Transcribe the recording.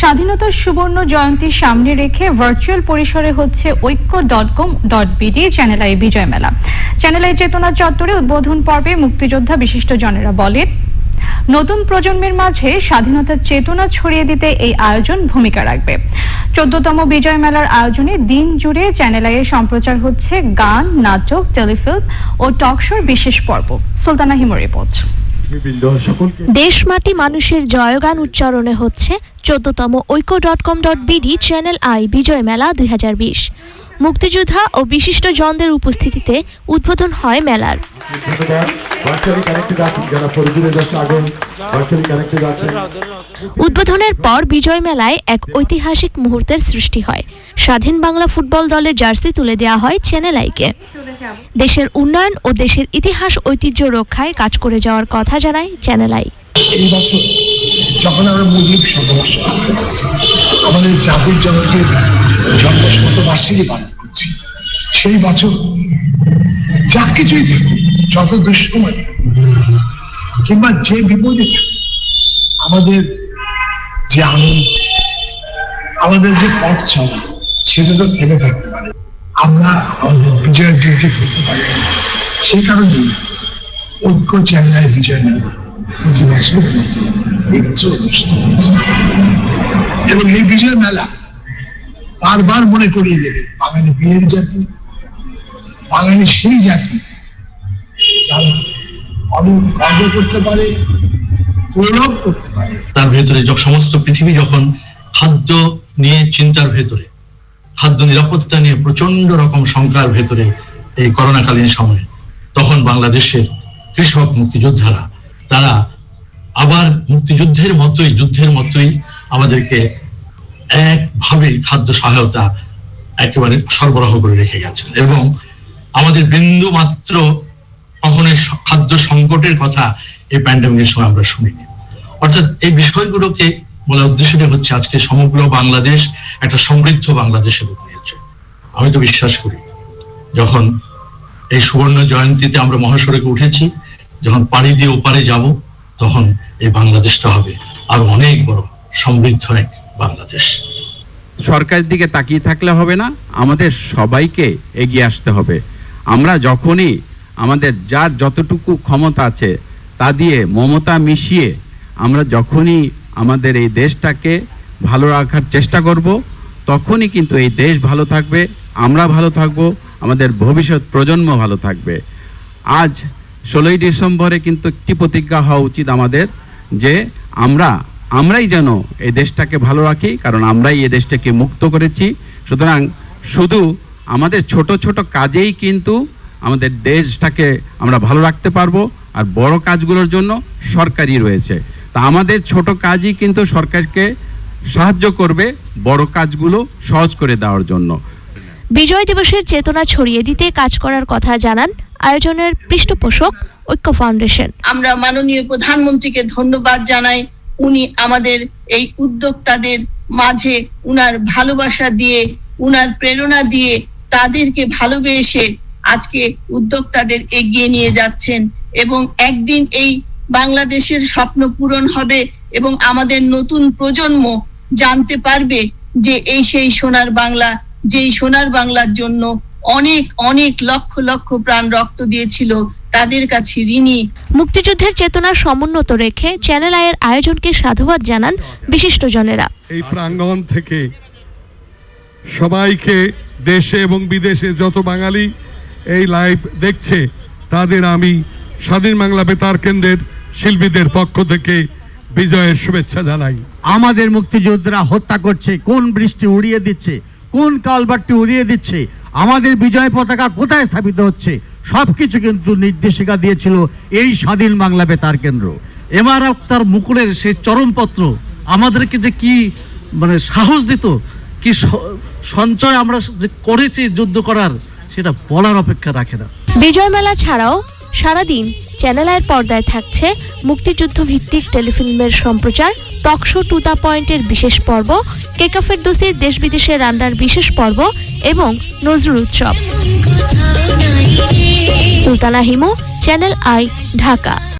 স্বাধীনতার সুবর্ণ জয়ন্তী সামনে রেখে ভার্চুয়াল পরিসরে হচ্ছে Oikko dot com dot BD Channel I Bijoy Mela. Channel I চেতনা চত্বরে উদ্বোধন পর্বে মুক্তিযোদ্ধা বিশিষ্ট জনেরা বলেন, নতুন প্রজন্মের মাঝে স্বাধীনতার চেতনা ছড়িয়ে দিতে এই আয়োজন ভূমিকা রাখবে। চোদ্দতম বিজয় মেলার আয়োজনে দিন জুড়ে চ্যানেল আইয়ে সম্প্রচার হচ্ছে গান, নাটক, টেলিফিল্ম ও টকশোর বিশেষ পর্ব। সুলতানা হিমো রিপোর্ট। বৃন্দ দেশ মাটি মানুষের জয়গান উচ্চারণে হচ্ছে চোদ্দতম Oikko dot com dot BD Channel I Bijoy Mela দুই হাজার বিশ। মুক্তিযোদ্ধা ও বিশিষ্ট জনদের উপস্থিতিতে উদ্বোধন হয় মেলার। উদ্বোধনের পর বিজয় মেলায় এক ঐতিহাসিক মুহূর্তের সৃষ্টি হয়। স্বাধীন বাংলা ফুটবল দলের জার্সি তুলে দেওয়া হয় চ্যানেল আইকে দেশের উন্নয়ন ও দেশের ইতিহাস ঐতিহ্য রক্ষায় কাজ করে যাওয়ার কথা জানায় চ্যানেল এই বছর যখন আমরা মুজিব শতবর্ষ পালন করছি, আমাদের জাতির জনকের জন্ম শতবার্ষিকী পালন করছি, সেই বছর যা কিছুই থাকুক, যত দুঃসময় কিংবা যে বিপদে আমাদের যে আনন্দ, আমাদের যে পথ চলা, সেটা তো থেমে থাকতে পারে। আমরা আমাদের বিজয়ের দিনকে করতে পারি সেই কারণে ঐক্য চ্যানেলের বিজয় প্রতি এবং এই বিজয় মেলা বারবার মনে করিয়ে দেবে, বাঙালি বিয়ের জাতি, বাঙালি সেই জাতি অনেক করতে পারে গৌরব করতে পারে। তার ভেতরে সমস্ত পৃথিবী যখন খাদ্য নিয়ে চিন্তার ভেতরে, খাদ্য নিরাপত্তা নিয়ে প্রচণ্ড রকম শঙ্কার ভেতরে এই করোনাকালীন সময়ে, তখন বাংলাদেশের কৃষক মুক্তিযোদ্ধারা তারা আবার মুক্তিযুদ্ধের মতোই, যুদ্ধের মতোই আমাদেরকে একভাবে খাদ্য সহায়তা একেবারে সরবরাহ করে রেখে গেছেন। এবং আমাদের বিন্দু মাত্র কখনো খাদ্য সংকটের কথা এই প্যান্ডেমিকের সময় আমরা শুনিনি। অর্থাৎ এই বিষয়গুলোকে বলার উদ্দেশ্যটা হচ্ছে আজকে সমগ্র বাংলাদেশ একটা সমৃদ্ধ বাংলাদেশে রূপ নিয়েছে। আমি তো বিশ্বাস করি, যখন এই সুবর্ণ জয়ন্তীতে আমরা মহাসড়কে উঠেছি যখন পাড়ি দিয়ে ওপারে যাব, তখন এই বাংলাদেশটা হবে আরও অনেক বড় সমৃদ্ধ এক বাংলাদেশ। সরকারের দিকে তাকিয়ে থাকলে হবে না, আমাদের সবাইকে এগিয়ে আসতে হবে। আমরা যখনই আমাদের যার যতটুকু ক্ষমতা আছে, তা দিয়ে মমতা মিশিয়ে আমরা যখনই আমাদের এই দেশটাকে ভালো রাখার চেষ্টা করব, তখনই কিন্তু এই দেশ ভালো থাকবে, আমরা ভালো থাকব, আমাদের ভবিষ্যৎ প্রজন্ম ভালো থাকবে। আজ ষোলোই ডিসেম্বরে কিন্তু একটি প্রতিজ্ঞা হওয়া উচিত আমাদের যে আমরা, আমরাই যেন এই দেশটাকে ভালো রাখি, কারণ আমরাই এই দেশটাকে মুক্ত করেছি। সুতরাং শুধু আমাদের ছোট ছোট কাজেই কিন্তু আমাদের দেশটাকে আমরা ভালো রাখতে পারব, আর বড় কাজগুলোর জন্য সরকারই রয়েছে। তা আমাদের ছোট কাজই কিন্তু সরকারকে সাহায্য করবে বড় কাজগুলো সহজ করে দেওয়ার জন্য। বিজয় দিবসের চেতনা ছড়িয়ে দিতে কাজ করার কথা জানান আয়োজনের পৃষ্ঠপোষক ঐক্য ফাউন্ডেশন। আমরা মাননীয় প্রধানমন্ত্রীকে ধন্যবাদ জানাই। উনি আমাদের এই উদ্যোক্তাদের মাঝে উনার ভালোবাসা দিয়ে, উনার প্রেরণা দিয়ে তাদেরকে ভালোবেসে আজকে উদ্যোক্তাদের এগিয়ে নিয়ে যাচ্ছেন এবং একদিন এই বাংলাদেশের স্বপ্ন পূরণ হবে এবং আমাদের নতুন প্রজন্ম জানতে পারবে যে এই সেই সোনার বাংলা, যেই সোনার বাংলার জন্য অনেক অনেক লক্ষ লক্ষ প্রাণ রক্ত দিয়েছিল তাদের কাছে ঋণী। মুক্তিযুদ্ধের চেতনা সমুন্নত রেখে চ্যানেল আইয়ের আয়োজনকে সাধুবাদ জানান বিশিষ্টজনেরা এই প্রাঙ্গণ থেকে সবাইকে দেশে এবং বিদেশে যত বাঙালি এই লাইভ দেখছে তাদের আমি স্বাধীন বাংলা বেতার কেন্দ্রের শিল্পীদের পক্ষ থেকে বিজয়ের শুভেচ্ছা জানাই। আমাদের মুক্তিযোদ্ধারা হত্যা করছে কোন বৃষ্টি উড়িয়ে দিচ্ছে কোন কালবারটি উড়িয়ে দিচ্ছে আমাদের বিজয় পতাকা কোথায় স্থাপিত হচ্ছে? সবকিছু কিন্তু নির্দেশিকা দিয়েছিল এই স্বাধীন বাংলা বেতার কেন্দ্র। এমআর আক্তার মুকুলের সেই চরমপত্র আমাদেরকে যে কি মানে সাহস দিত, কি সঞ্চয় আমরা যে করেছি যুদ্ধ করার, সেটা বলার অপেক্ষা রাখে না। বিজয় মেলা ছাড়াও সারাদিন চ্যানেল আয়ের পর্দায় থাকছে মুক্তিযুদ্ধ ভিত্তিক টেলিফিল্মের সম্প্রচার টকশো টু দা পয়েন্টের বিশেষ পর্ব কেকাফের দোষে দেশ বিদেশে রান্নার বিশেষ পর্ব এবং নজরুল উৎসব। Sultana Himu, Channel I, Dhaka.